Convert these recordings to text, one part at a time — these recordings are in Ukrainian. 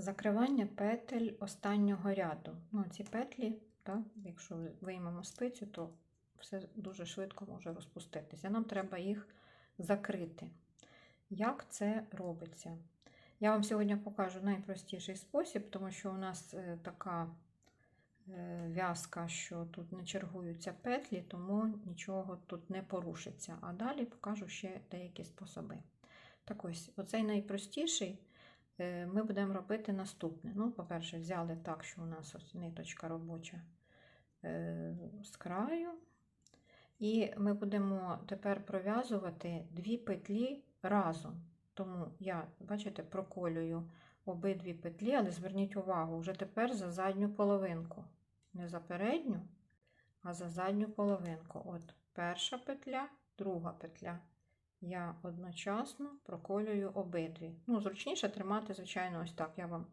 Закривання петель останнього ряду. Ну, ці петлі, так, якщо виймемо спицю, то все дуже швидко може розпуститися. Нам треба їх закрити. Як це робиться? Я вам сьогодні покажу найпростіший спосіб, тому що у нас е, така е, в'язка, що тут не чергуються петлі, тому нічого тут не порушиться. А далі покажу ще деякі способи. Так ось, оцей найпростіший ми будемо робити наступне. Ну, по-перше, взяли так, що у нас ось ниточка робоча е, з краю. І ми будемо тепер пров'язувати дві петлі разом. Тому я, бачите, проколюю обидві петлі, але зверніть увагу, вже тепер за задню половинку. Не за передню, а за задню половинку. От перша петля, друга петля. Я одночасно проколюю обидві. Ну, зручніше тримати, звичайно, ось так. Я вам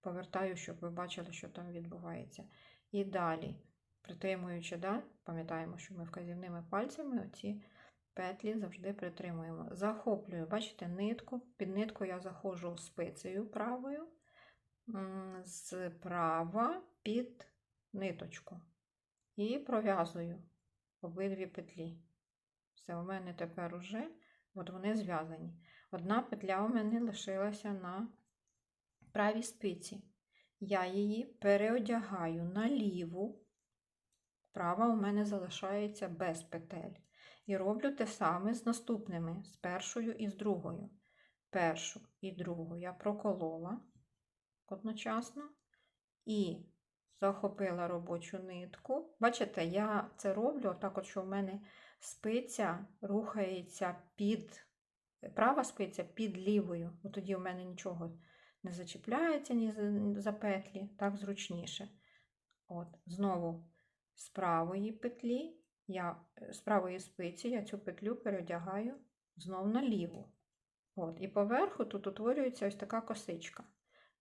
повертаю, щоб ви бачили, що там відбувається. І далі, притримуючи, да, пам'ятаємо, що ми вказівними пальцями оці петлі завжди притримуємо. Захоплюю, бачите, нитку. Під нитку я заходжу спицею правою, справа під ниточку. І пров'язую обидві петлі. Все, у мене тепер уже от вони зв'язані. Одна петля у мене лишилася на правій спиці. Я її переодягаю на ліву. Права у мене залишається без петель. І роблю те саме з наступними, з першою і з другою. Першу і другу я проколола одночасно і захопила робочу нитку. Бачите, я це роблю так, от, що в мене спиця рухається під права спиця під лівою. От тоді в мене нічого не зачіпляється ні за петлі, так зручніше. От, Знову з правої петлі, я, з правої спиці я цю петлю переодягаю знову на ліву. От, І поверху тут утворюється ось така косичка.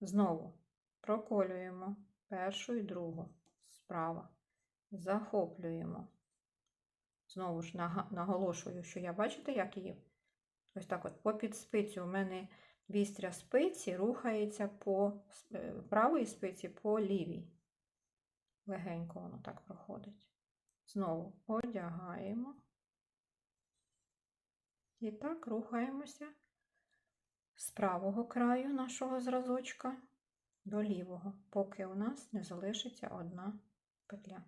Знову проколюємо першу і другу справа. Захоплюємо. Знову ж наголошую, що я бачите, як її ось так от попід спицю у мене вістря спиці рухається по е, правій спиці по лівій. Легенько воно так проходить. Знову одягаємо. І так рухаємося з правого краю нашого зразочка до лівого, поки у нас не залишиться одна петля.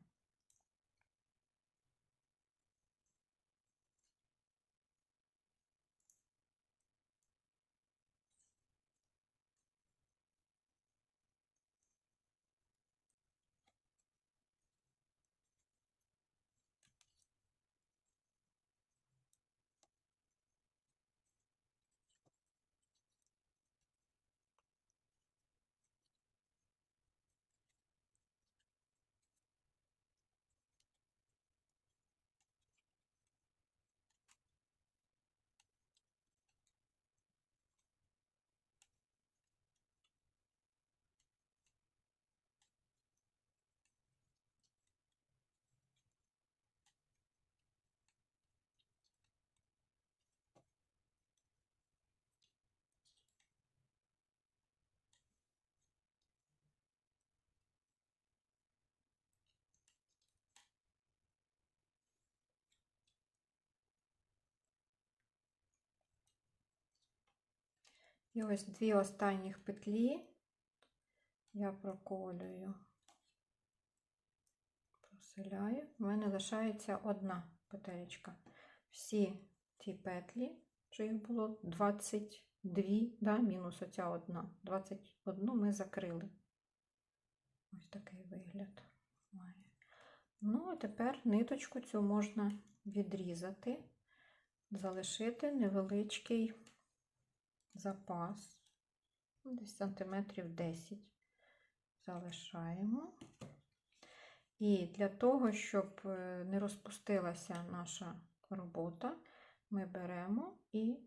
І ось дві останніх петлі я проколюю, проселяю. У мене лишається одна петелечка. Всі ці петлі, що їх було 22, да, мінус оця одна. 21 ми закрили. Ось такий вигляд має. Ну, а тепер ниточку цю можна відрізати, залишити невеличкий запас, ну, десь сантиметрів 10 залишаємо. І для того, щоб е, не розпустилася наша робота, ми беремо і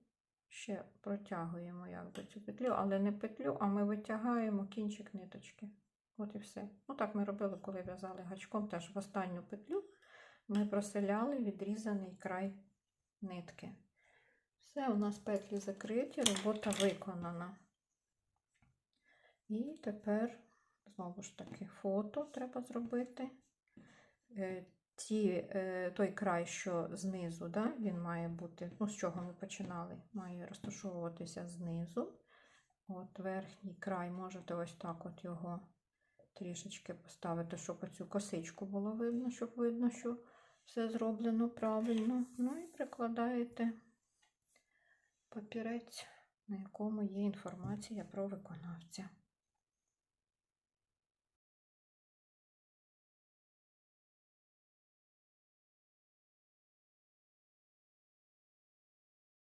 ще протягуємо якби цю петлю, але не петлю, а ми витягаємо кінчик ниточки. От і все. Ну так ми робили, коли в'язали гачком, теж в останню петлю ми проселяли відрізаний край нитки. Все, у нас петлі закриті, робота виконана. І тепер, знову ж таки, фото треба зробити. Е, Ті, е, той край, що знизу, да, він має бути, ну, з чого ми починали, має розташовуватися знизу. От верхній край можете ось так от його трішечки поставити, щоб оцю косичку було видно, щоб видно, що все зроблено правильно. Ну і прикладаєте папірець, на якому є інформація про виконавця.